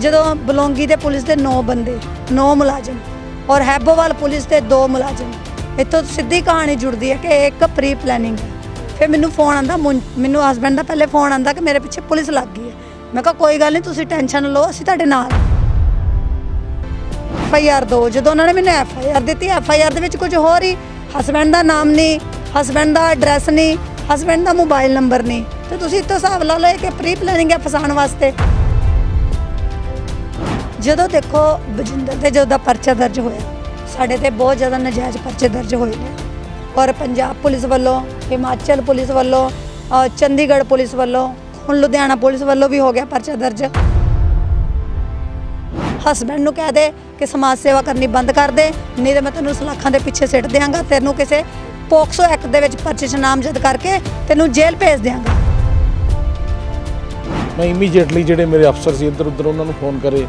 ਜਦੋਂ ਬਲੌਂਗੀ ਦੇ ਪੁਲਿਸ ਦੇ 9 ਬੰਦੇ 9 ਮੁਲਾਜ਼ਮ ਔਰ ਹੈਬੋਵਾਲ ਪੁਲਿਸ ਦੇ 2 ਮੁਲਾਜ਼ਮ, ਇੱਥੋਂ ਸਿੱਧੀ ਕਹਾਣੀ ਜੁੜਦੀ ਹੈ ਕਿ ਇੱਕ ਪ੍ਰੀ ਪਲੈਨਿੰਗ ਹੈ। ਫਿਰ ਮੈਨੂੰ ਫੋਨ ਆਂਦਾ ਮੈਨੂੰ ਹਸਬੰਡ ਦਾ ਪਹਿਲੇ ਫੋਨ ਆਂਦਾ ਕਿ ਮੇਰੇ ਪਿੱਛੇ ਪੁਲਿਸ ਲੱਗ ਗਈ ਹੈ। ਮੈਂ ਕਿਹਾ, ਕੋਈ ਗੱਲ ਨਹੀਂ, ਤੁਸੀਂ ਟੈਨਸ਼ਨ ਲਓ, ਅਸੀਂ ਤੁਹਾਡੇ ਨਾਲ ਐਫ ਆਈ ਆਰ ਦੋ, ਜਦੋਂ ਉਹਨਾਂ ਨੇ ਮੈਨੂੰ ਐਫ ਆਈ ਆਰ ਦਿੱਤੀ ਐਫ ਆਈ ਆਰ ਦੇ ਵਿੱਚ ਕੁਝ ਹੋਰ ਹੀ ਹਸਬੰਡ ਦਾ ਨਾਮ ਨਹੀਂ ਹਸਬੰਡ ਦਾ ਐਡਰੈਸ ਨਹੀਂ ਹਸਬੰਡ ਦਾ ਮੋਬਾਈਲ ਨੰਬਰ ਨਹੀਂ। ਤੇ ਤੁਸੀਂ ਇੱਥੋਂ ਹਿਸਾਬ ਲਾ ਲਓ ਕਿ ਪ੍ਰੀ ਪਲੈਨਿੰਗ ਹੈ ਫਸਾਉਣ ਵਾਸਤੇ। ਜਦੋਂ ਦੇਖੋ ਬਜਿੰਦਰ ਤੇ ਜਦੋਂ ਦਾ ਪਰਚਾ ਦਰਜ ਹੋਇਆ, ਸਾਡੇ ਤੇ ਬਹੁਤ ਜ਼ਿਆਦਾ ਨਜਾਇਜ਼ ਪਰਚੇ ਦਰਜ ਹੋਏ ਨੇ। ਔਰ ਪੰਜਾਬ ਪੁਲਿਸ ਵੱਲੋਂ, ਹਿਮਾਚਲ ਪੁਲਿਸ ਵੱਲੋਂ ਔਰ ਚੰਡੀਗੜ੍ਹ ਪੁਲਿਸ ਵੱਲੋਂ, ਹੁਣ ਲੁਧਿਆਣਾ ਪੁਲਿਸ ਵੱਲੋਂ ਵੀ ਹੋ ਗਿਆ ਪਰਚਾ ਦਰਜ। ਹਸਬੰਡ ਨੂੰ ਕਹਿ ਦੇ ਕਿ ਸਮਾਜ ਸੇਵਾ ਕਰਨੀ ਬੰਦ ਕਰ ਦੇ, ਨਹੀਂ ਤੇ ਮੈਂ ਤੈਨੂੰ ਸਲਾਖਾਂ ਦੇ ਪਿੱਛੇ ਸਿੱਟ ਦਿਆਂਗਾ, ਤੈਨੂੰ ਕਿਸੇ ਪੋਕਸੋ ਐਕਟ ਦੇ ਵਿੱਚ ਪਰਚੇ 'ਚ ਨਾਮਜ਼ਦ ਕਰਕੇ ਤੈਨੂੰ ਜੇਲ੍ਹ ਭੇਜ ਦਿਆਂਗਾ। ਮੈਂ ਇਮੀਡੀਏਟਲੀ ਜਿਹੜੇ ਮੇਰੇ ਅਫਸਰ ਸੀ ਇੱਧਰ ਉੱਧਰ ਉਹਨਾਂ ਨੂੰ ਫੋਨ ਕਰੇ।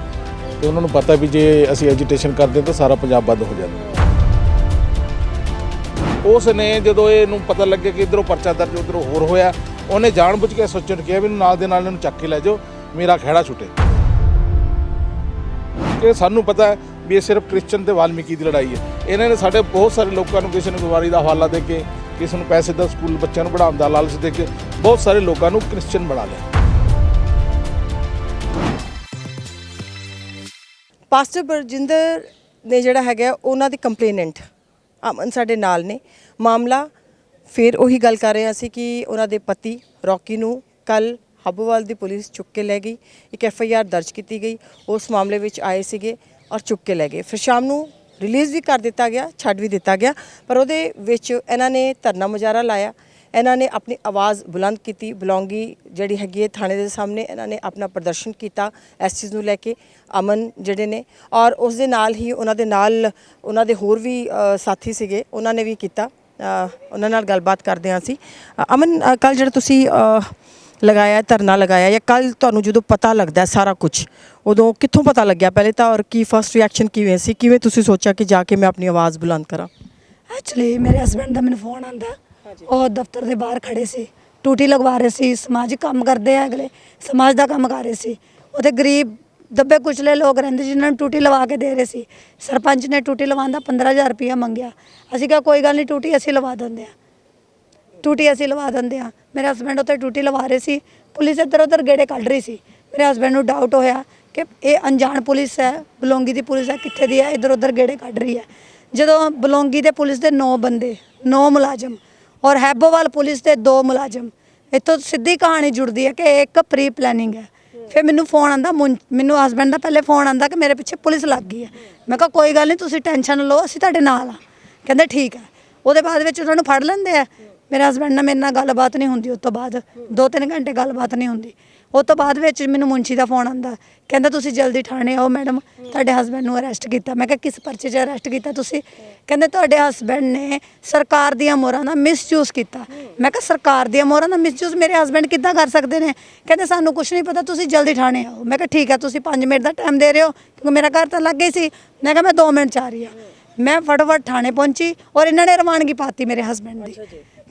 ਤੇ ਉਹਨਾਂ ਨੂੰ ਪਤਾ ਵੀ ਜੇ ਅਸੀਂ ਐਜੀਟੇਸ਼ਨ ਕਰਦੇ ਤਾਂ ਸਾਰਾ ਪੰਜਾਬ ਬੰਦ ਹੋ ਜਾਂਦਾ। ਉਸ ਨੇ ਜਦੋਂ ਇਹਨੂੰ ਪਤਾ ਲੱਗਿਆ ਕਿ ਇਧਰੋਂ ਪਰਚਾ ਦਰਜ ਉਧਰੋਂ ਹੋਰ ਹੋਇਆ, ਉਹਨੇ ਜਾਣਬੁੱਝ ਕੇ ਸੋਚਣ ਨੂੰ ਕਿਹਾ ਵੀ ਇਹਨੂੰ ਨਾਲ ਦੇ ਨਾਲ ਇਹਨੂੰ ਚੱਕ ਕੇ ਲੈ ਜਾਓ, ਮੇਰਾ ਖਹਿੜਾ ਛੁੱਟੇ। ਕਿ ਸਾਨੂੰ ਪਤਾ ਵੀ ਇਹ ਸਿਰਫ ਕ੍ਰਿਸਚਨ ਤੇ ਵਾਲਮੀਕੀ ਦੀ ਲੜਾਈ ਹੈ। ਇਹਨਾਂ ਨੇ ਸਾਡੇ ਬਹੁਤ ਸਾਰੇ ਲੋਕਾਂ ਨੂੰ ਕਿਸੇ ਨੂੰ ਬਿਮਾਰੀ ਦਾ ਹਵਾਲਾ ਦੇ ਕੇ, ਕਿਸੇ ਨੂੰ ਪੈਸੇ ਦਾ ਸਕੂਲ ਬੱਚਿਆਂ ਨੂੰ ਪੜ੍ਹਾਉਣ ਦਾ ਲਾਲਚ ਦੇ ਕੇ, ਬਹੁਤ ਸਾਰੇ ਲੋਕਾਂ ਨੂੰ ਕ੍ਰਿਸਚਨ ਬਣਾ ਲਿਆ। ਪਾਸਟਰ ਬਰਜਿੰਦਰ ਨੇ ਜਿਹੜਾ ਹੈਗਾ ਉਹਨਾਂ ਦੇ ਕੰਪਲੇਨੈਂਟ ਅਮਨ ਸਾਡੇ ਨਾਲ ਨੇ। ਮਾਮਲਾ ਫਿਰ ਉਹੀ ਗੱਲ ਕਰ ਰਹੇ ਹਾਂ ਅਸੀਂ ਕਿ ਉਹਨਾਂ ਦੇ ਪਤੀ ਰੌਕੀ ਨੂੰ ਕੱਲ ਹੱਬਵਾਲ ਦੀ ਪੁਲਿਸ ਚੁੱਕ ਕੇ ਲੈ ਗਈ। ਇੱਕ ਐਫ ਆਈ ਆਰ ਦਰਜ ਕੀਤੀ ਗਈ। ਉਸ ਮਾਮਲੇ ਵਿੱਚ ਆਏ ਸੀਗੇ ਔਰ ਚੁੱਕ ਕੇ ਲੈ ਗਏ। ਫਿਰ ਸ਼ਾਮ ਨੂੰ ਰਿਲੀਜ਼ ਵੀ ਕਰ ਦਿੱਤਾ ਗਿਆ, ਛੱਡ ਵੀ ਦਿੱਤਾ ਗਿਆ। ਪਰ ਉਹਦੇ ਵਿੱਚ ਇਹਨਾਂ ਨੇ ਧਰਨਾ ਮੁਜ਼ਾਹਰਾ ਲਾਇਆ। ਇਹਨਾਂ ਨੇ ਆਪਣੀ ਆਵਾਜ਼ ਬੁਲੰਦ ਕੀਤੀ, ਬਲੌਂਗੀ ਜਿਹੜੀ ਹੈਗੀ ਹੈ ਥਾਣੇ ਦੇ ਸਾਹਮਣੇ ਇਹਨਾਂ ਨੇ ਆਪਣਾ ਪ੍ਰਦਰਸ਼ਨ ਕੀਤਾ ਇਸ ਚੀਜ਼ ਨੂੰ ਲੈ ਕੇ, ਅਮਨ ਜਿਹੜੇ ਨੇ ਔਰ ਉਸ ਦੇ ਨਾਲ ਹੀ ਉਹਨਾਂ ਦੇ ਨਾਲ ਉਹਨਾਂ ਦੇ ਹੋਰ ਵੀ ਸਾਥੀ ਸੀਗੇ, ਉਹਨਾਂ ਨੇ ਵੀ ਕੀਤਾ। ਉਹਨਾਂ ਨਾਲ ਗੱਲਬਾਤ ਕਰਦੇ ਹਾਂ ਅਸੀਂ। ਅਮਨ ਕੱਲ ਜਿਹੜਾ ਤੁਸੀਂ ਲਗਾਇਆ ਧਰਨਾ ਲਗਾਇਆ ਜਾਂ ਕੱਲ ਤੁਹਾਨੂੰ ਜਦੋਂ ਪਤਾ ਲੱਗਦਾ ਸਾਰਾ ਕੁਝ ਉਦੋਂ ਕਿੱਥੋਂ ਪਤਾ ਲੱਗਿਆ ਪਹਿਲੇ ਤਾਂ ਔਰ ਕੀ ਫਸਟ ਰਿਐਕਸ਼ਨ ਕਿਵੇਂ ਸੀ? ਕਿਵੇਂ ਤੁਸੀਂ ਸੋਚਿਆ ਕਿ ਜਾ ਕੇ ਮੈਂ ਆਪਣੀ ਆਵਾਜ਼ ਬੁਲੰਦ ਕਰਾਂ? ਐਕਚੁਅਲੀ ਮੇਰੇ ਹਸਬੰਡ ਦਾ ਮੈਨੂੰ ਫੋਨ ਆਂਦਾ ਉਹ ਦਫ਼ਤਰ ਦੇ ਬਾਹਰ ਖੜੇ ਸੀ, ਟੂਟੀ ਲਗਵਾ ਰਹੇ ਸੀ ਸਮਾਜਿਕ ਕੰਮ ਕਰਦੇ ਆ ਅਗਲੇ, ਸਮਾਜ ਦਾ ਕੰਮ ਕਰ ਰਹੇ ਸੀ। ਉਹਦੇ ਗਰੀਬ, ਦੱਬੇ ਕੁਚਲੇ ਲੋਕ ਰਹਿੰਦੇ ਜਿਨ੍ਹਾਂ ਨੂੰ ਟੂਟੀ ਲਵਾ ਕੇ ਦੇ ਰਹੇ ਸੀ। ਸਰਪੰਚ ਨੇ ਟੂਟੀ ਲਵਾਉਣ ਦਾ 15000 ਰੁਪਇਆ ਮੰਗਿਆ। ਅਸੀਂ ਕਿਹਾ, ਕੋਈ ਗੱਲ ਨਹੀਂ, ਟੂਟੀ ਅਸੀਂ ਲਵਾ ਦਿੰਦੇ ਆ ਟੂਟੀ ਅਸੀਂ ਲਵਾ ਦਿੰਦੇ ਆ ਮੇਰੇ ਹਸਬੰਡ ਉੱਥੇ ਟੂਟੀ ਲਵਾ ਰਹੇ ਸੀ। ਪੁਲਿਸ ਇੱਧਰ ਉੱਧਰ ਗੇੜੇ ਕੱਢ ਰਹੀ ਸੀ। ਮੇਰੇ ਹਸਬੰਡ ਨੂੰ ਡਾਊਟ ਹੋਇਆ ਕਿ ਇਹ ਅਣਜਾਣ ਪੁਲਿਸ ਹੈ, ਬਲੌਂਗੀ ਦੀ ਪੁਲਿਸ ਹੈ, ਕਿੱਥੇ ਦੀ ਹੈ, ਇੱਧਰ ਉੱਧਰ ਗੇੜੇ ਕੱਢ ਰਹੀ ਹੈ। ਜਦੋਂ ਬਲੌਂਗੀ ਦੇ ਪੁਲਿਸ ਦੇ 9 ਬੰਦੇ 9 ਮੁਲਾਜ਼ਮ ਔਰ ਹੈਬੋਵਾਲ ਪੁਲਿਸ ਦੇ ਦੋ ਮੁਲਾਜ਼ਮ। ਇੱਥੋਂ ਸਿੱਧੀ ਕਹਾਣੀ ਜੁੜਦੀ ਹੈ ਕਿ ਇੱਕ ਪ੍ਰੀ ਪਲੈਨਿੰਗ ਹੈ। ਫਿਰ ਮੈਨੂੰ ਫੋਨ ਆਂਦਾ ਮੈਨੂੰ ਹਸਬੰਡ ਦਾ ਪਹਿਲੇ ਫੋਨ ਆਂਦਾ ਕਿ ਮੇਰੇ ਪਿੱਛੇ ਪੁਲਿਸ ਲੱਗ ਗਈ ਹੈ। ਮੈਂ ਕਿਹਾ, ਕੋਈ ਗੱਲ ਨਹੀਂ, ਤੁਸੀਂ ਟੈਨਸ਼ਨ ਲਓ, ਅਸੀਂ ਤੁਹਾਡੇ ਨਾਲ ਆ ਕਹਿੰਦੇ, ਠੀਕ ਹੈ। ਉਹਦੇ ਬਾਅਦ ਵਿੱਚ ਉਹਨਾਂ ਨੂੰ ਫੜ ਲੈਂਦੇ ਆ। ਮੇਰੇ ਹਸਬੰਡ ਨਾਲ ਮੇਰੇ ਨਾਲ ਗੱਲਬਾਤ ਨਹੀਂ ਹੁੰਦੀ, ਉਸ ਤੋਂ ਬਾਅਦ 2-3 ਘੰਟੇ ਗੱਲਬਾਤ ਨਹੀਂ ਹੁੰਦੀ। ਉਸ ਤੋਂ ਬਾਅਦ ਵਿੱਚ ਮੈਨੂੰ ਮੁੰਸ਼ੀ ਦਾ ਫੋਨ ਆਂਦਾ ਕਹਿੰਦਾ ਤੁਸੀਂ ਜਲਦੀ ਥਾਣੇ ਆਓ ਮੈਡਮ। ਤੁਹਾਡੇ ਹਸਬੰਡ ਨੂੰ ਅਰੈਸਟ ਕੀਤਾ। ਮੈਂ ਕਿਹਾ ਕਿਸ ਪਰਚੇ 'ਚ ਅਰੈਸਟ ਕੀਤਾ ਤੁਸੀਂ? ਕਹਿੰਦੇ ਤੁਹਾਡੇ ਹਸਬੰਡ ਨੇ ਸਰਕਾਰ ਦੀਆਂ ਮੋਹਰਾਂ ਦਾ ਮਿਸਯੂਜ਼ ਕੀਤਾ। ਮੈਂ ਕਿਹਾ ਸਰਕਾਰ ਦੀਆਂ ਮੋਹਰਾਂ ਦਾ ਮਿਸਯੂਜ਼ ਮੇਰੇ ਹਸਬੰਡ ਕਿੱਦਾਂ ਕਰ ਸਕਦੇ ਨੇ? ਕਹਿੰਦੇ ਸਾਨੂੰ ਕੁਝ ਨਹੀਂ ਪਤਾ ਤੁਸੀਂ ਜਲਦੀ ਥਾਣੇ ਆਓ। ਮੈਂ ਕਿਹਾ ਠੀਕ ਹੈ ਤੁਸੀਂ 5 ਮਿੰਟ ਦਾ ਟਾਈਮ ਦੇ ਰਹੇ ਹੋ ਕਿਉਂਕਿ ਮੇਰਾ ਘਰ ਤਾਂ ਲੱਗੇ ਸੀ। ਮੈਂ ਕਿਹਾ ਮੈਂ 2 ਮਿੰਟ ਚ ਆ ਰਹੀ ਹਾਂ। ਮੈਂ ਫਟਾਫਟ ਥਾਣੇ ਪਹੁੰਚੀ ਔਰ ਇਹਨਾਂ ਨੇ ਰਵਾਨਗੀ ਪਾਤੀ ਮੇਰੇ ਹਸਬੰਡ ਦੀ।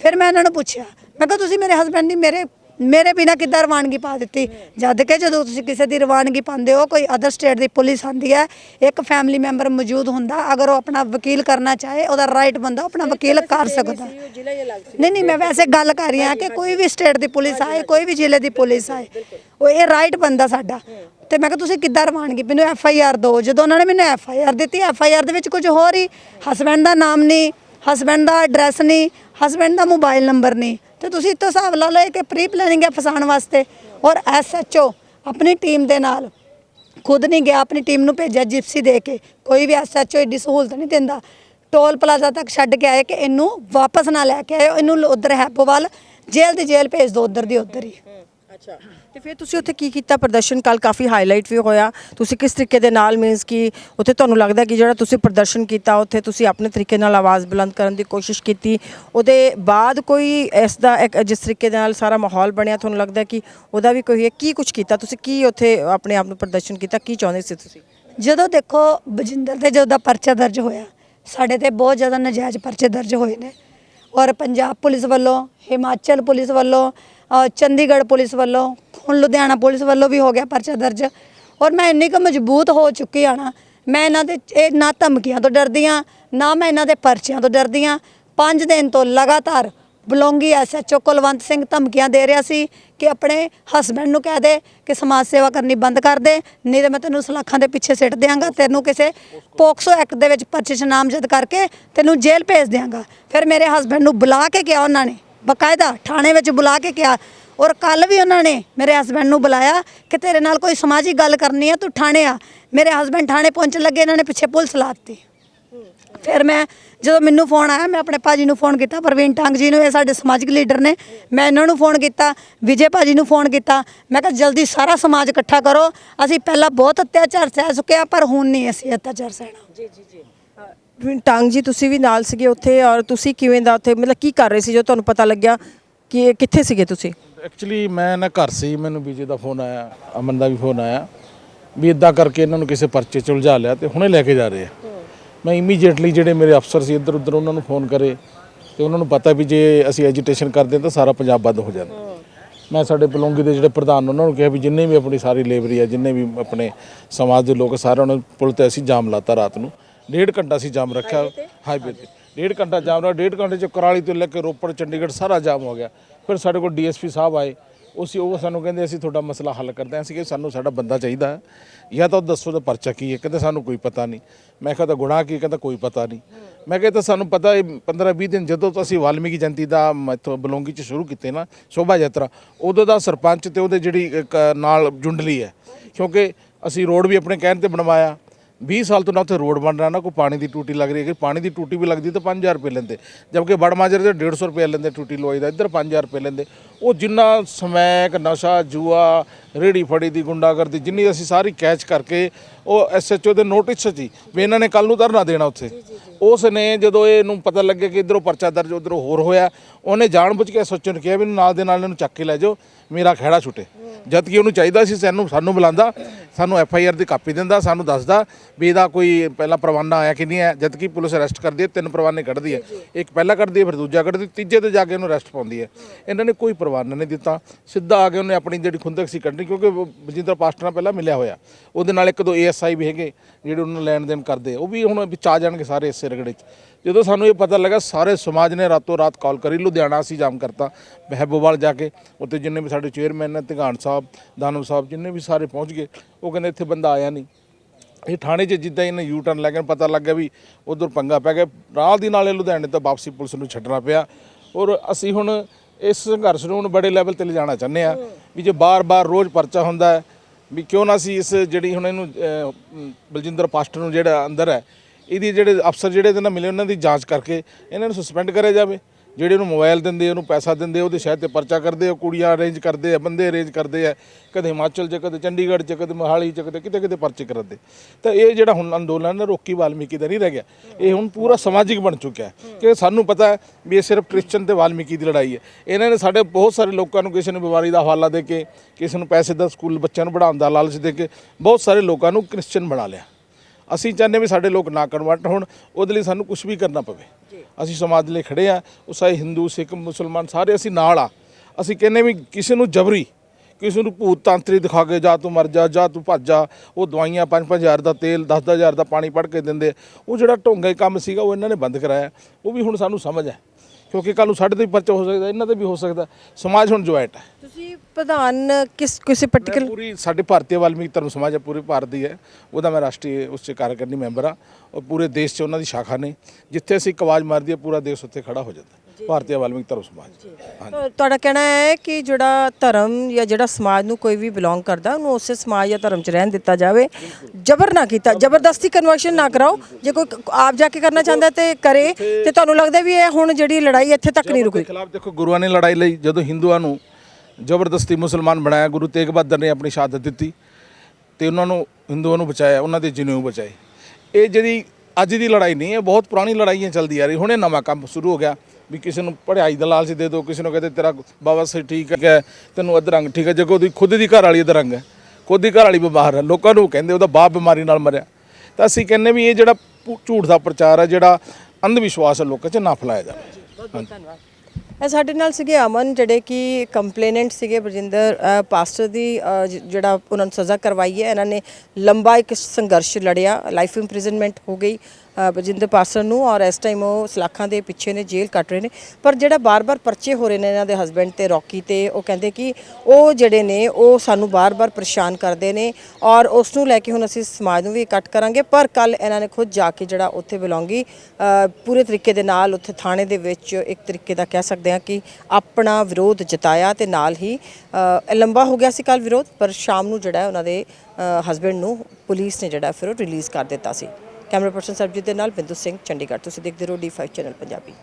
ਫਿਰ ਮੈਂ ਇਹਨਾਂ ਨੂੰ ਪੁੱਛਿਆ ਮੈਂ ਕਿਹਾ ਤੁਸੀਂ ਮੇਰੇ ਹਸਬੰਡ ਦੀ ਮੇਰੇ ਮੇਰੇ ਬਿਨਾ ਕਿੱਦਾਂ ਰਵਾਨਗੀ ਪਾ ਦਿੱਤੀ? ਜਦ ਕਿ ਜਦੋਂ ਤੁਸੀਂ ਕਿਸੇ ਦੀ ਰਵਾਨਗੀ ਪਾਉਂਦੇ ਹੋ ਕੋਈ ਅਦਰ ਸਟੇਟ ਦੀ ਪੁਲਿਸ ਆਂਦੀ ਹੈ ਇੱਕ ਫੈਮਿਲੀ ਮੈਂਬਰ ਮੌਜੂਦ ਹੁੰਦਾ ਅਗਰ ਉਹ ਆਪਣਾ ਵਕੀਲ ਕਰਨਾ ਚਾਹੇ ਉਹਦਾ ਰਾਈਟ ਬੰਦਾ ਆਪਣਾ ਵਕੀਲ ਕਰ ਸਕਦਾ। ਨਹੀਂ ਨਹੀਂ ਮੈਂ ਵੈਸੇ ਗੱਲ ਕਰ ਰਹੀ ਹਾਂ ਕਿ ਕੋਈ ਵੀ ਸਟੇਟ ਦੀ ਪੁਲਿਸ ਆਏ ਕੋਈ ਵੀ ਜ਼ਿਲ੍ਹੇ ਦੀ ਪੁਲਿਸ ਆਏ ਉਹ ਇਹ ਰਾਈਟ ਬੰਦਾ ਸਾਡਾ। ਤੇ ਮੈਂ ਕਿਹਾ ਤੁਸੀਂ ਕਿੱਦਾਂ ਰਵਾਨਗੀ? ਮੈਨੂੰ ਐਫ ਆਈ ਆਰ ਦਿਓ ਜਦੋਂ ਉਹਨਾਂ ਨੇ ਮੈਨੂੰ ਐਫ ਆਈ ਆਰ ਦਿੱਤੀ ਐਫ ਆਈ ਆਰ ਦੇ ਵਿੱਚ ਕੁਝ ਹੋਰ ਹੀ। ਹਸਬੰਡ ਦਾ ਨਾਮ ਨਹੀਂ ਹਸਬੰਡ ਦਾ ਐਡਰੈਸ ਨਹੀਂ ਹਸਬੰਡ ਦਾ ਮੋਬਾਈਲ ਨੰਬਰ ਨਹੀਂ। ਤੇ ਤੁਸੀਂ ਇੱਥੋਂ ਹਿਸਾਬ ਲਾ ਲਓ ਕਿ ਪ੍ਰੀ ਪਲੈਨਿੰਗ ਹੈ ਫਸਾਉਣ ਵਾਸਤੇ ਔਰ ਐਸ ਐਚ ਓ ਆਪਣੀ ਟੀਮ ਦੇ ਨਾਲ। ਖੁਦ ਨਹੀਂ ਗਿਆ, ਆਪਣੀ ਟੀਮ ਨੂੰ ਭੇਜਿਆ ਜਿਪਸੀ ਦੇ ਕੇ। ਕੋਈ ਵੀ ਐਸ ਐਚ ਓ ਏਡੀ ਸਹੂਲਤ ਨਹੀਂ ਦਿੰਦਾ। ਟੋਲ ਪਲਾਜ਼ਾ ਤੱਕ ਛੱਡ ਕੇ ਆਏ ਕਿ ਇਹਨੂੰ ਵਾਪਸ ਨਾ ਲੈ ਕੇ ਆਇਓ, ਇਹਨੂੰ ਉਧਰ ਹੈਪੋਵਾਲ ਜੇਲ੍ਹ ਦੀ ਜੇਲ੍ਹ ਭੇਜ ਦਿਓ, ਉਧਰ ਦੀ ਉਧਰ ਹੀ। ਅੱਛਾ। ਤੇ ਫਿਰ ਤੁਸੀਂ ਉੱਥੇ ਕੀ ਕੀਤਾ? ਪ੍ਰਦਰਸ਼ਨ ਕੱਲ ਕਾਫੀ ਹਾਈਲਾਈਟ ਵੀ ਹੋਇਆ। ਤੁਸੀਂ ਕਿਸ ਤਰੀਕੇ ਦੇ ਨਾਲ ਮੀਨਸ ਕਿ ਉੱਥੇ ਤੁਹਾਨੂੰ ਲੱਗਦਾ ਕਿ ਜਿਹੜਾ ਤੁਸੀਂ ਪ੍ਰਦਰਸ਼ਨ ਕੀਤਾ, ਉੱਥੇ ਤੁਸੀਂ ਆਪਣੇ ਤਰੀਕੇ ਨਾਲ ਆਵਾਜ਼ ਬੁਲੰਦ ਕਰਨ ਦੀ ਕੋਸ਼ਿਸ਼ ਕੀਤੀ। ਉਹਦੇ ਬਾਅਦ ਕੋਈ ਇਸ ਦਾ ਇੱਕ ਜਿਸ ਤਰੀਕੇ ਦੇ ਨਾਲ ਸਾਰਾ ਮਾਹੌਲ ਬਣਿਆ, ਤੁਹਾਨੂੰ ਲੱਗਦਾ ਕਿ ਉਹਦਾ ਵੀ ਕੋਈ ਹੈ? ਕੀ ਕੁਝ ਕੀਤਾ? ਤੁਸੀਂ ਕੀ ਉੱਥੇ ਆਪਣੇ ਆਪ ਨੂੰ ਪ੍ਰਦਰਸ਼ਨ ਕੀਤਾ? ਕੀ ਚਾਹੁੰਦੇ ਸੀ ਤੁਸੀਂ? ਜਦੋਂ ਦੇਖੋ, ਬਜਿੰਦਰ ਤੇ ਜਦੋਂ ਦਾ ਪਰਚਾ ਦਰਜ ਹੋਇਆ, ਸਾਡੇ ਤੇ ਬਹੁਤ ਜ਼ਿਆਦਾ ਨਜਾਇਜ਼ ਪਰਚੇ ਦਰਜ ਹੋਏ ਨੇ। ਔਰ ਪੰਜਾਬ ਪੁਲਿਸ ਵੱਲੋਂ, ਹਿਮਾਚਲ ਪੁਲਿਸ ਵੱਲੋਂ ਚੰਡੀਗੜ੍ਹ ਪੁਲਿਸ ਵੱਲੋਂ, ਹੁਣ ਲੁਧਿਆਣਾ ਪੁਲਿਸ ਵੱਲੋਂ ਵੀ ਹੋ ਗਿਆ ਪਰਚਾ ਦਰਜ। ਔਰ ਮੈਂ ਇੰਨੀ ਕੁ ਮਜ਼ਬੂਤ ਹੋ ਚੁੱਕੀ ਆ ਨਾ, ਮੈਂ ਇਹਨਾਂ ਦੇ ਇਹ ਨਾ ਧਮਕੀਆਂ ਤੋਂ ਡਰਦੀ ਆ, ਨਾ ਮੈਂ ਇਹਨਾਂ ਦੇ ਪਰਚਿਆਂ ਤੋਂ ਡਰਦੀ ਆ। ਪੰਜ ਦਿਨ ਤੋਂ ਲਗਾਤਾਰ ਬਲੌਂਗੀ ਐਸਐਚਓ ਕੁਲਵੰਤ ਸਿੰਘ ਧਮਕੀਆਂ ਦੇ ਰਿਹਾ ਸੀ ਕਿ ਆਪਣੇ ਹਸਬੰਡ ਨੂੰ ਕਹਿ ਦੇ ਕਿ ਸਮਾਜ ਸੇਵਾ ਕਰਨੀ ਬੰਦ ਕਰ ਦੇ, ਨਹੀਂ ਤੇ ਮੈਂ ਤੈਨੂੰ ਸਲਾਖਾਂ ਦੇ ਪਿੱਛੇ ਸਿੱਟ ਦਿਆਂਗਾ, ਤੈਨੂੰ ਕਿਸੇ ਪੋਕਸੋ ਐਕਟ ਦੇ ਵਿੱਚ ਪਰਚੇ 'ਚ ਨਾਮਜ਼ਦ ਕਰਕੇ ਤੈਨੂੰ ਜੇਲ੍ਹ ਭੇਜ ਦਿਆਂਗਾ। ਫਿਰ ਮੇਰੇ ਹਸਬੰਡ ਨੂੰ ਬੁਲਾ ਕੇ ਕਿਹਾ ਉਹਨਾਂ ਨੇ ਬਕਾਇਦਾ ਥਾਣੇ ਵਿੱਚ ਬੁਲਾ ਕੇ ਕਿਹਾ। ਔਰ ਕੱਲ ਵੀ ਉਹਨਾਂ ਨੇ ਮੇਰੇ ਹਸਬੰਡ ਨੂੰ ਬੁਲਾਇਆ ਕਿ ਤੇਰੇ ਨਾਲ ਕੋਈ ਸਮਾਜਿਕ ਗੱਲ ਕਰਨੀ ਹੈ ਤੂੰ ਥਾਣੇ ਆ। ਮੇਰੇ ਹਸਬੰਡ ਥਾਣੇ ਪਹੁੰਚਣ ਲੱਗੇ, ਇਹਨਾਂ ਨੇ ਪਿੱਛੇ ਪੁਲਿਸ ਲਾਤੀ ਫਿਰ ਮੈਂ ਜਦੋਂ ਮੈਨੂੰ ਫੋਨ ਆਇਆ, ਮੈਂ ਆਪਣੇ ਭਾਜੀ ਨੂੰ ਫੋਨ ਕੀਤਾ, ਪ੍ਰਵੀਨ ਟਾਂਗ ਜੀ ਨੂੰ, ਇਹ ਸਾਡੇ ਸਮਾਜਿਕ ਲੀਡਰ ਨੇ। ਮੈਂ ਇਹਨਾਂ ਨੂੰ ਫੋਨ ਕੀਤਾ, ਵਿਜੇ ਭਾਜੀ ਨੂੰ ਫੋਨ ਕੀਤਾ। ਮੈਂ ਕਿਹਾ, ਜਲਦੀ ਸਾਰਾ ਸਮਾਜ ਇਕੱਠਾ ਕਰੋ। ਅਸੀਂ ਪਹਿਲਾਂ ਬਹੁਤ ਅਤਿਆਚਾਰ ਸਹਿ ਚੁੱਕੇ ਆ, ਪਰ ਹੁਣ ਨਹੀਂ ਅਸੀਂ ਅਤਿਆਚਾਰ ਸਹਿਣਾ। ਜੀ ਜੀ ਜੀ। ਟਾਂਗ ਜੀ ਤੁਸੀਂ ਵੀ ਨਾਲ ਸੀਗੇ ਉੱਥੇ ਔਰ ਤੁਸੀਂ ਕਿਵੇਂ ਦਾ ਉੱਥੇ, ਮਤਲਬ ਕੀ ਕਰ ਰਹੇ ਸੀ ਜੋ ਤੁਹਾਨੂੰ ਪਤਾ ਲੱਗਿਆ ਕਿ ਇਹ ਕਿੱਥੇ ਸੀਗੇ ਤੁਸੀਂ? ਐਕਚੁਅਲੀ ਮੈਂ ਨਾ ਘਰ ਸੀ, ਮੈਨੂੰ ਬੀਜੇ ਦਾ ਫੋਨ ਆਇਆ, ਅਮਨ ਦਾ ਵੀ ਫੋਨ ਆਇਆ, ਵੀ ਇਦਾਂ ਕਰਕੇ ਇਹਨਾਂ ਨੂੰ ਕਿਸੇ ਪਰਚੇ ਚ ਉਲਝਾ ਲਿਆ ਤੇ ਹੁਣੇ ਲੈ ਕੇ ਜਾ ਰਹੇ ਆ। ਮੈਂ ਇਮੀਡੀਏਟਲੀ ਜਿਹੜੇ ਮੇਰੇ ਅਫਸਰ ਸੀ ਇੱਧਰ ਉੱਧਰ ਉਹਨਾਂ ਨੂੰ ਫੋਨ ਕਰੇ ਤੇ ਉਹਨਾਂ ਨੂੰ ਪਤਾ ਵੀ ਜੇ ਅਸੀਂ ਐਜੀਟੇਸ਼ਨ ਕਰਦੇ ਹਾਂ ਤਾਂ ਸਾਰਾ ਪੰਜਾਬ ਬੰਦ ਹੋ ਜਾਂਦਾ। ਮੈਂ ਸਾਡੇ ਬਲੌਂਗੀ ਦੇ ਜਿਹੜੇ ਪ੍ਰਧਾਨ ਉਹਨਾਂ ਨੂੰ ਕਿਹਾ ਵੀ ਜਿੰਨੇ ਵੀ ਆਪਣੀ ਸਾਰੀ ਲੇਬਰੀ ਆ, ਜਿੰਨੇ ਵੀ ਆਪਣੇ ਸਮਾਜ ਦੇ ਲੋਕ ਸਾਰਿਆਂ ਨੂੰ ਪੁਲ ਤੇ ਅਸੀਂ ਜਾਮ ਲਾਤਾ ਰਾਤ ਨੂੰ। ਡੇਢ ਘੰਟਾ ਅਸੀਂ ਜਾਮ ਰੱਖਿਆ। ਹਾਈਵੇ ਤੇ। ਡੇਢ ਘੰਟਾ ਜਾਮ ਰਿਹਾ। ਡੇਢ ਘੰਟੇ ਚ ਕਰਾਲੀ ਤੋਂ ਲੈ ਕੇ ਰੋਪੜ ਚੰਡੀਗੜ੍ਹ ਸਾਰਾ ਜਾਮ ਹੋ ਗਿਆ। ਫਿਰ ਸਾਡੇ ਕੋਲ ਡੀਐਸਪੀ ਸਾਹਿਬ ਆਏ। ਉਸੇ ਉਹ ਸਾਨੂੰ ਕਹਿੰਦੇ ਅਸੀਂ ਤੁਹਾਡਾ ਮਸਲਾ ਹੱਲ ਕਰਦੇ ਹਾਂ। ਅਸੀਂ ਕਿ ਸਾਨੂੰ ਸਾਡਾ ਬੰਦਾ ਚਾਹੀਦਾ ਹੈ। ਜਾਂ ਤਾਂ ਉਹ ਦੱਸੋ ਦਾ ਪਰਚਾ ਕੀ ਹੈ? ਕਹਿੰਦੇ ਸਾਨੂੰ ਕੋਈ ਪਤਾ ਨਹੀਂ। ਮੈਂ ਕਿਹਾ ਤਾਂ ਗੁਨਾਹ ਕੀ? ਕਹਿੰਦਾ ਕੋਈ ਪਤਾ ਨਹੀਂ। ਮੈਂ ਕਿਹਾ ਇਹ ਤਾਂ ਸਾਨੂੰ ਪਤਾ ਹੈ 15 20 ਦਿਨ ਜਦੋਂ ਤੋਂ ਅਸੀਂ ਵਾਲਮੀਕੀ ਜਯੰਤੀ ਦਾ ਮੈਥੋਂ ਬਲੌਂਗੀ ਚ ਸ਼ੁਰੂ ਕੀਤੇ ਨਾ ਸ਼ੋਭਾ ਯਾਤਰਾ ਉਦੋਂ ਦਾ ਸਰਪੰਚ ਤੇ ਉਹਦੇ ਜਿਹੜੀ ਨਾਲ ਜੁੰਡਲੀ ਹੈ। ਕਿਉਂਕਿ ਅਸੀਂ ਰੋਡ ਵੀ ਆਪਣੇ ਕਹਿਣ ਤੇ ਬਣਵਾਇਆ। 20 ਸਾਲ ਤੋਂ ਨਾ ਉੱਥੇ ਰੋਡ ਬਣ ਰਿਹਾ ਨਾ ਕੋਈ ਪਾਣੀ ਦੀ ਟੂਟੀ ਲੱਗ ਰਹੀ ਹੈ ਕਿ ਪਾਣੀ ਦੀ ਟੂਟੀ ਵੀ ਲੱਗਦੀ ਤਾਂ 5000 ਰੁਪਏ ਲੈਂਦੇ। ਜਦਕਿ ਬੜਮਾਜਰ ਦੇ 150 ਰੁਪਏ ਲੈਂਦੇ ਟੂਟੀ ਲਵਾਈ ਦਾ ਇੱਧਰ 5000 ਰੁਪਏ ਲੈਂਦੇ। ਉਹ ਜਿੰਨਾ ਸਮੈਕ ਨਸ਼ਾ ਜੂਆ ਰੇੜੀ ਫੜੀ ਦੀ ਗੁੰਡਾਗਰਦੀ ਜਿੰਨੀ ਅਸੀਂ ਸਾਰੀ ਕੈਚ ਕਰਕੇ ਉਹ ਐਸਐਚਓ ਦੇ ਨੋਟਿਸ 'ਚ ਹੀ ਵੀ ਇਹਨਾਂ ਨੇ ਕੱਲ ਨੂੰ ਧਰਨਾ ਦੇਣਾ ਉੱਥੇ। ਉਸ ਨੇ ਜਦੋਂ ਇਹਨੂੰ ਪਤਾ ਲੱਗਿਆ ਕਿ ਇਧਰੋਂ ਪਰਚਾ ਦਰਜ ਉਧਰੋਂ ਹੋਰ ਹੋਇਆ ਉਹਨੇ ਜਾਣਬੁੱਝ ਕੇ ਐਸਐਚਓ ਨੂੰ ਕਿਹਾ ਵੀ ਇਹਨੂੰ ਨਾਲ ਦੇ ਨਾਲ ਇਹਨੂੰ ਚੱਕ ਕੇ ਲੈ ਜਾਓ। ਮੇਰਾ ਖਹਿੜਾ ਛੁੱਟੇ। ਜਦ ਕਿ ਉਹਨੂੰ ਚਾਹੀਦਾ ਸੀ ਸਾਨੂੰ ਸਾਨੂੰ ਬੁਲਾਉਂਦਾ ਸਾਨੂੰ ਐਫ ਆਈ ਆਰ ਦੀ ਕਾਪੀ ਦਿੰਦਾ ਸਾਨੂੰ ਦੱਸਦਾ ਵੀ ਇਹਦਾ ਕੋਈ ਪਹਿਲਾਂ ਪ੍ਰਵਾਨਾ ਆਇਆ ਕਿ ਨਹੀਂ ਹੈ ਜਦ ਕਿ ਪੁਲਿਸ ਅਰੈਸਟ ਕਰਦੀ ਹੈ ਤਿੰਨ ਪ੍ਰਵਾਨੇ ਕੱਢਦੀ ਹੈ। ਇੱਕ ਪਹਿਲਾਂ ਕੱਢਦੀ ਹੈ ਫਿਰ ਦੂਜਾ ਕੱਢਦੀ ਤੀਜੇ ਤੇ ਜਾ ਕੇ ਉਹਨੂੰ ਅਰੈਸਟ ਪਾਉਂਦੀ ਹੈ। ਇਹਨਾਂ ਨੇ ਕੋਈ ਪ੍ਰਵਾਨਾ ਨਹੀਂ ਦਿੱਤਾ। ਸਿੱਧਾ ਆ ਕੇ ਉਹਨੇ ਆਪਣੀ ਜਿਹੜੀ ਖੁੰਦਕ ਸੀ ਕੱਢਣੀ ਕਿਉਂਕਿ ਉਹ ਬਲਜਿੰਦਰ ਪਾਸਟਰ ਨਾਲ ਪਹਿਲਾਂ ਮਿਲਿਆ ਹੋਇਆ। ਉਹਦੇ ਨਾਲ ਇੱਕ ਦੋ ਏਐਸਆਈ ਵੀ ਹੈਗੇ ਜਿਹੜੇ ਉਹਨਾਂ ਲੈਣ ਦੇਣ ਕਰਦੇ ਉਹ ਵੀ ਹੁਣ ਵਿੱਚ ਆ ਜਾਣਗੇ ਸਾਰੇ ਇਸੇ ਰਗੜੇ 'ਚ। ਜਦੋਂ ਸਾਨੂੰ ਇਹ ਪਤਾ ਲੱਗਾ, ਸਾਰੇ ਸਮਾਜ ਨੇ ਰਾਤੋਂ ਰਾਤ ਕਾਲ ਕਰੀ, ਲੁਧਿਆਣਾ ਅਸੀਂ ਜਾਮ ਕਰਤਾ, ਮਹਿਬੂਬਾਲ ਜਾ ਕੇ, ਉੱਥੇ ਜਿੰਨੇ ਵੀ ਸਾਡੇ ਚੇਅਰਮੈਨ ਨੇ ਧਗਾਨ ਸਾਹਿਬ, ਦਾਨਵ ਸਾਹਿਬ, ਜਿੰਨੇ ਵੀ ਸਾਰੇ ਪਹੁੰਚ ਗਏ, ਉਹ ਕਹਿੰਦੇ ਇੱਥੇ ਬੰਦਾ ਆਇਆ ਨਹੀਂ। ਇਹ ਥਾਣੇ 'ਚ ਜਿੱਦਾਂ ਇਹਨੇ ਯੂ ਟਰਨ ਲੈ ਕੇ ਪਤਾ ਲੱਗ ਗਿਆ ਵੀ ਉਧਰ ਪੰਗਾ ਪੈ ਗਿਆ ਨਾਲ ਦੀ ਨਾਲ ਇਹ ਲੁਧਿਆਣੇ ਤੋਂ ਵਾਪਸੀ ਪੁਲਿਸ ਨੂੰ ਛੱਡਣਾ ਪਿਆ। ਔਰ ਅਸੀਂ ਹੁਣ ਇਸ ਸੰਘਰਸ਼ ਨੂੰ ਹੁਣ ਬੜੇ ਲੈਵਲ ਤੇ ਲਿਜਾਣਾ ਚਾਹੁੰਦੇ ਆ ਵੀ ਜੇ ਬਾਰ-ਬਾਰ ਰੋਜ਼ ਪਰਚਾ ਹੁੰਦਾ ਵੀ ਕਿਉਂ ਨਾ ਅਸੀਂ ਇਸ ਜਿਹੜੀ ਹੁਣ ਇਹਨੂੰ ਬਲਜਿੰਦਰ ਪਾਸਟਰ ਨੂੰ ਜਿਹੜਾ ਅੰਦਰ ਹੈ ਇਹਦੀ ਜਿਹੜੇ ਅਫਸਰ ਜਿਹੜੇ ਇਹਦੇ ਨਾਲ ਮਿਲੇ, ਉਹਨਾਂ ਦੀ ਜਾਂਚ ਕਰਕੇ ਇਹਨਾਂ ਨੂੰ ਸਸਪੈਂਡ ਕਰਿਆ ਜਾਵੇ। ਜਿਹੜੇ ਉਹਨੂੰ ਮੋਬਾਈਲ ਦਿੰਦੇ ਉਹਨੂੰ ਪੈਸਾ ਦਿੰਦੇ ਉਹਦੇ ਸ਼ਹਿਰ ਤੇ ਪਰਚਾ ਕਰਦੇ ਆ, ਕੁੜੀਆਂ ਅਰੇਂਜ ਕਰਦੇ ਆ, ਬੰਦੇ ਅਰੇਂਜ ਕਰਦੇ ਆ, ਕਦੇ ਹਿਮਾਚਲ 'ਚ, ਕਦੇ ਚੰਡੀਗੜ੍ਹ 'ਚ, ਕਦੇ ਮੋਹਾਲੀ 'ਚ, ਕਦੇ ਕਿਤੇ ਕਿਤੇ ਪਰਚੇ ਕਰਦੇ। ਤਾਂ ਇਹ ਜਿਹੜਾ ਹੁਣ ਅੰਦੋਲਨ ਰੋਕੀ ਵਾਲਮੀਕੀ ਦਾ ਨਹੀਂ ਰਹਿ ਗਿਆ। ਇਹ ਹੁਣ ਪੂਰਾ ਸਮਾਜਿਕ ਬਣ ਚੁੱਕਿਆ ਹੈ ਕਿ ਸਾਨੂੰ ਪਤਾ ਵੀ ਇਹ ਸਿਰਫ ਕ੍ਰਿਸਚਨ ਤੇ ਵਾਲਮੀਕੀ ਦੀ ਲੜਾਈ ਹੈ। ਇਹਨਾਂ ਨੇ ਸਾਡੇ ਬਹੁਤ ਸਾਰੇ ਲੋਕਾਂ ਨੂੰ ਕਿਸੇ ਨੂੰ ਬਿਮਾਰੀ ਦਾ ਹਵਾਲਾ ਦੇ ਕੇ, ਕਿਸੇ ਨੂੰ ਪੈਸੇ ਦਾ ਸਕੂਲ ਬੱਚਿਆਂ ਨੂੰ ਪੜ੍ਹਾਉਣ ਦਾ ਲਾਲਚ ਦੇ ਕੇ, ਬਹੁਤ ਸਾਰੇ ਲੋਕਾਂ ਨੂੰ ਕ੍ਰਿਸਚਨ ਬਣਾ ਲਿਆ। ਅਸੀਂ ਚਾਹੁੰਦੇ ਵੀ ਸਾਡੇ ਲੋਕ ਨਾ ਕਨਵਰਟ ਹੋਣ ਉਹਦੇ ਲਈ ਸਾਨੂੰ ਕੁਝ ਵੀ ਕਰਨਾ ਪਵੇ। ਅਸੀਂ ਸਮਾਜ ਲਈ ਖੜੇ ਆ ਉਹ ਸਾਰੇ ਹਿੰਦੂ ਸਿੱਖ ਮੁਸਲਮਾਨ ਸਾਰੇ ਅਸੀਂ ਨਾਲ ਆ ਅਸੀਂ ਕਹਿੰਦੇ ਵੀ ਕਿਸੇ ਨੂੰ ਜਬਰੀ ਕਿਸੇ ਨੂੰ ਭੂਤ ਤਾਂਤਰੀ ਦਿਖਾ ਕੇ ਜਾ ਤੂੰ ਮਰ ਜਾ ਜਾ ਤੂੰ ਭੱਜ ਜਾ ਉਹ ਦਵਾਈਆਂ 5-5000 ਦਾ ਤੇਲ 10-10000 ਦਾ ਪਾਣੀ ਪੜ ਕੇ ਦਿੰਦੇ ਉਹ ਜਿਹੜਾ ਢੋਂਗਾ ਕੰਮ ਸੀਗਾ ਉਹ ਇਹਨਾਂ ਨੇ ਬੰਦ ਕਰਾਇਆ। ਉਹ ਵੀ ਹੁਣ ਸਾਨੂੰ ਸਮਝ ਹੈ। ਕਿਉਂਕਿ ਕੱਲ ਨੂੰ ਸਾਡੇ ਤੇ ਵੀ ਪਰਚਾ ਹੋ ਸਕਦਾ ਇਹਨਾਂ ਤੇ ਵੀ ਹੋ ਸਕਦਾ। ਸਮਾਜ ਹੁਣ ਜੁਆਇੰਟ ਹੈ। ਤੁਸੀਂ ਪ੍ਰਧਾਨ ਕਿਸ ਕਿਸੇ ਮੈਂ ਪਾਰਟਿਕੂਲਰ ਪੂਰੀ ਸਾਡੇ ਭਾਰਤੀ ਵਾਲਮੀਕ ਧਰਮ ਸਮਾਜ ਹੈ ਪੂਰੇ ਭਾਰਤ ਦੀ ਹੈ। ਉਹਦਾ ਮੈਂ ਰਾਸ਼ਟਰੀ ਉਸ 'ਚ ਕਾਰਜਕਾਰਨੀ ਮੈਂਬਰ ਆ ਔਰ ਪੂਰੇ ਦੇਸ਼ 'ਚ ਉਹਨਾਂ ਦੀ ਸ਼ਾਖਾ ਨੇ। ਜਿੱਥੇ ਅਸੀਂ ਇੱਕ ਆਵਾਜ਼ ਮਾਰਦੀ ਹੈ ਪੂਰਾ ਦੇਸ਼ ਉੱਥੇ ਖੜਾ ਹੋ ਜਾਂਦਾ। ਭਾਰਤੀ ਵਾਲਮੀਕ ਧਰਮ ਸਮਾਜ। ਹਾਂਜੀ। ਤੁਹਾਡਾ ਕਹਿਣਾ ਹੈ ਕਿ ਜਿਹੜਾ ਧਰਮ ਜਾਂ ਜਿਹੜਾ ਸਮਾਜ ਨੂੰ ਕੋਈ ਵੀ ਬਿਲੋਂਗ ਕਰਦਾ ਉਹਨੂੰ ਉਸੇ ਸਮਾਜ ਜਾਂ ਧਰਮ 'ਚ ਰਹਿਣ ਦਿੱਤਾ ਜਾਵੇ। ਜ਼ਬਰ ਨਾ ਕੀਤਾ ਜ਼ਬਰਦਸਤੀ ਕਨਵਰਸ਼ਨ ਨਾ ਕਰਾਓ। ਜੇ ਕੋਈ ਆਪ ਜਾ ਕੇ ਕਰਨਾ ਚਾਹੁੰਦਾ ਤੇ ਕਰੇ ਤੇ ਤੁਹਾਨੂੰ ਲੱਗਦਾ ਵੀ ਇਹ ਹੁਣ ਜਿਹੜੀ ਲੜਾਈ ਇੱਥੇ ਤੱਕ ਨਹੀਂ ਰੁਕੀ। ਖਿਲਾਫ ਦੇਖੋ ਗੁਰੂਆਂ ਨੇ ਲੜਾਈ ਲਈ ਜਦੋਂ ਹਿੰਦੂਆਂ ਨੂੰ ਜ਼ਬਰਦਸਤੀ ਮੁਸਲਮਾਨ ਬਣਾਇਆ ਗੁਰੂ ਤੇਗ ਬਹਾਦਰ ਨੇ ਆਪਣੀ ਸ਼ਹਾਦਤ ਦਿੱਤੀ ਤੇ ਉਹਨਾਂ ਨੂੰ ਹਿੰਦੂਆਂ ਨੂੰ ਬਚਾਇਆ ਉਹਨਾਂ ਦੇ ਜਨੇਊ ਬਚਾਏ। ਇਹ ਜਿਹੜੀ ਅੱਜ ਦੀ ਲੜਾਈ ਨਹੀਂ ਹੈ ਬਹੁਤ ਪੁਰਾਣੀ ਲੜਾਈਆਂ ਚੱਲਦੀ ਆ ਰਹੀ ਹੁਣੇ ਨਵਾਂ ਕੰਮ ਸ਼ੁਰੂ ਹੋ ਗਿਆ। ਵੀ ਕਿਸੇ ਨੂੰ ਪੜ੍ਹਾਈ ਦਾ ਲਾਲਚ ਦੇ ਦਿਓ ਕਿਸੇ ਨੂੰ ਕਹਿੰਦੇ ਤੇਰਾ ਬਾਬਾ ਸੇ ਠੀਕ ਹੈ ਤੈਨੂੰ ਅਧਰੰਗ ਠੀਕ ਹੈ। ਜੇ ਉਹਦੀ ਖੁਦ ਦੀ ਘਰ ਵਾਲੀ ਅਧਰੰਗ ਹੈ ਖੁਦ ਦੀ ਘਰ ਵਾਲੀ ਬਿਮਾਰ ਹੈ ਲੋਕਾਂ ਨੂੰ ਕਹਿੰਦੇ ਉਹਦਾ ਬਾਪ ਬਿਮਾਰੀ ਨਾਲ ਮਰਿਆ। ਤਾਂ ਅਸੀਂ ਕਹਿੰਦੇ ਵੀ ਇਹ ਜਿਹੜਾ ਝੂਠ ਦਾ ਪ੍ਰਚਾਰ ਹੈ ਜਿਹੜਾ ਅੰਧ ਵਿਸ਼ਵਾਸ ਹੈ ਲੋਕਾਂ 'ਚ ਨਾ ਫੈਲਾਇਆ ਜਾਵੇ। ਧੰਨਵਾਦ। ਇਹ ਸਾਡੇ ਨਾਲ ਸੀਗੇ ਅਮਨ ਜਿਹੜੇ ਕਿ ਕੰਪਲੇਨੈਂਟ ਸੀਗੇ ਬਰਜਿੰਦਰ ਪਾਸਟਰ ਦੀ ਜਿਹੜਾ ਉਹਨਾਂ ਨੂੰ ਸਜ਼ਾ ਕਰਵਾਈ ਹੈ। ਇਹਨਾਂ ਨੇ ਲੰਬਾ ਇੱਕ ਸੰਘਰਸ਼ ਲੜਿਆ ਲਾਈਫ ਇੰਪ੍ਰਿਜ਼ਨਮੈਂਟ ਹੋ ਗਈ। ਬਜਿੰਦਰ ਬਰਜਿੰਦਰ ਨੂੰ ਔਰ ਇਸ ਟਾਈਮ ਉਹ ਸਲਾਖਾਂ ਦੇ ਪਿੱਛੇ ਨੇ, ਜੇਲ੍ਹ ਕੱਟ ਰਹੇ ਨੇ। ਪਰ ਜਿਹੜਾ ਬਾਰ-ਬਾਰ ਪਰਚੇ ਹੋ ਰਹੇ ਨੇ ਇਹਨਾਂ ਦੇ ਹਸਬੰਡ ਤੇ ਰੌਕੀ ਤੇ, ਉਹ ਕਹਿੰਦੇ ਕਿ ਉਹ ਜਿਹੜੇ ਨੇ, ਉਹ ਸਾਨੂੰ ਬਾਰ-ਬਾਰ ਪਰੇਸ਼ਾਨ ਕਰਦੇ ਨੇ ਔਰ ਉਸ ਨੂੰ ਲੈ ਕੇ ਹੁਣ ਅਸੀਂ ਸਮਾਜ ਨੂੰ ਵੀ ਇਕੱਠ ਕਰਾਂਗੇ। ਪਰ ਕੱਲ ਇਹਨਾਂ ਨੇ ਖੁਦ ਜਾ ਕੇ ਜਿਹੜਾ ਉੱਥੇ ਬਿਲੋਂਗੀ ਪੂਰੇ ਤਰੀਕੇ ਦੇ ਨਾਲ ਉੱਥੇ ਥਾਣੇ ਦੇ ਵਿੱਚ ਇੱਕ ਤਰੀਕੇ ਦਾ ਕਹਿ ਸਕਦੇ ਹਾਂ ਕਿ ਆਪਣਾ ਵਿਰੋਧ ਜਤਾਇਆ ਤੇ ਨਾਲ ਹੀ ਲੰਬਾ ਹੋ ਗਿਆ ਸੀ ਕੱਲ ਵਿਰੋਧ, ਪਰ ਸ਼ਾਮ ਨੂੰ ਜਿਹੜਾ ਉਹਨਾਂ ਦੇ ਹਸਬੰਡ ਨੂੰ ਪੁਲਿਸ ਨੇ ਜਿਹੜਾ ਫਿਰ ਉਹ ਰਿਲੀਜ਼ ਕਰ ਦਿੱਤਾ ਸੀ। ਕੈਮਰਾ ਪਰਸਨ ਸਰਬਜੀਤ ਦੇ ਨਾਲ ਬਿੰਦੂ ਸਿੰਘ ਚੰਡੀਗੜ੍ਹ। ਤੁਸੀਂ ਦੇਖਦੇ ਰਹੋ D5 ਚੈਨਲ ਪੰਜਾਬੀ।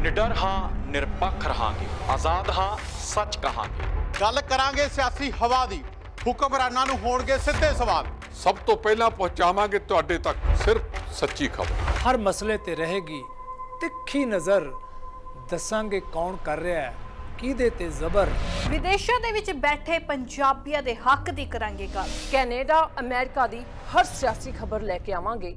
ਨਿਡਰ ਹਾਂ ਨਿਰਪੱਖ ਰਹਾਂਗੇ। ਆਜ਼ਾਦ ਹਾਂ ਸੱਚ ਕਹਾਂਗੇ। ਗੱਲ ਕਰਾਂਗੇ ਸਿਆਸੀ ਹਵਾ ਦੀ। ਹੁਕਮਰਾਨਾਂ ਨੂੰ ਹੋਣਗੇ ਸਿੱਧੇ ਸਵਾਲ। ਸਭ ਤੋਂ ਪਹਿਲਾਂ ਪਹੁੰਚਾਵਾਂਗੇ ਤੁਹਾਡੇ ਤੱਕ ਸਿਰਫ ਸੱਚੀ ਖਬਰ। ਹਰ ਮਸਲੇ ਤੇ ਰਹੇਗੀ ਤਿੱਖੀ ਨਜ਼ਰ। ਦੱਸਾਂਗੇ ਕੌਣ ਕਰ ਰਿਹਾ ਹੈ ਕਿਹਦੇ ਤੇ ਜ਼ਬਰ। ਵਿਦੇਸ਼ਾਂ ਦੇ ਵਿੱਚ ਬੈਠੇ ਪੰਜਾਬੀਆਂ ਦੇ ਹੱਕ ਦੀ ਕਰਾਂਗੇ ਗੱਲ। ਕੈਨੇਡਾ ਅਮਰੀਕਾ ਦੀ ਹਰ ਸਿਆਸੀ ਖਬਰ ਲੈ ਕੇ ਆਵਾਂਗੇ।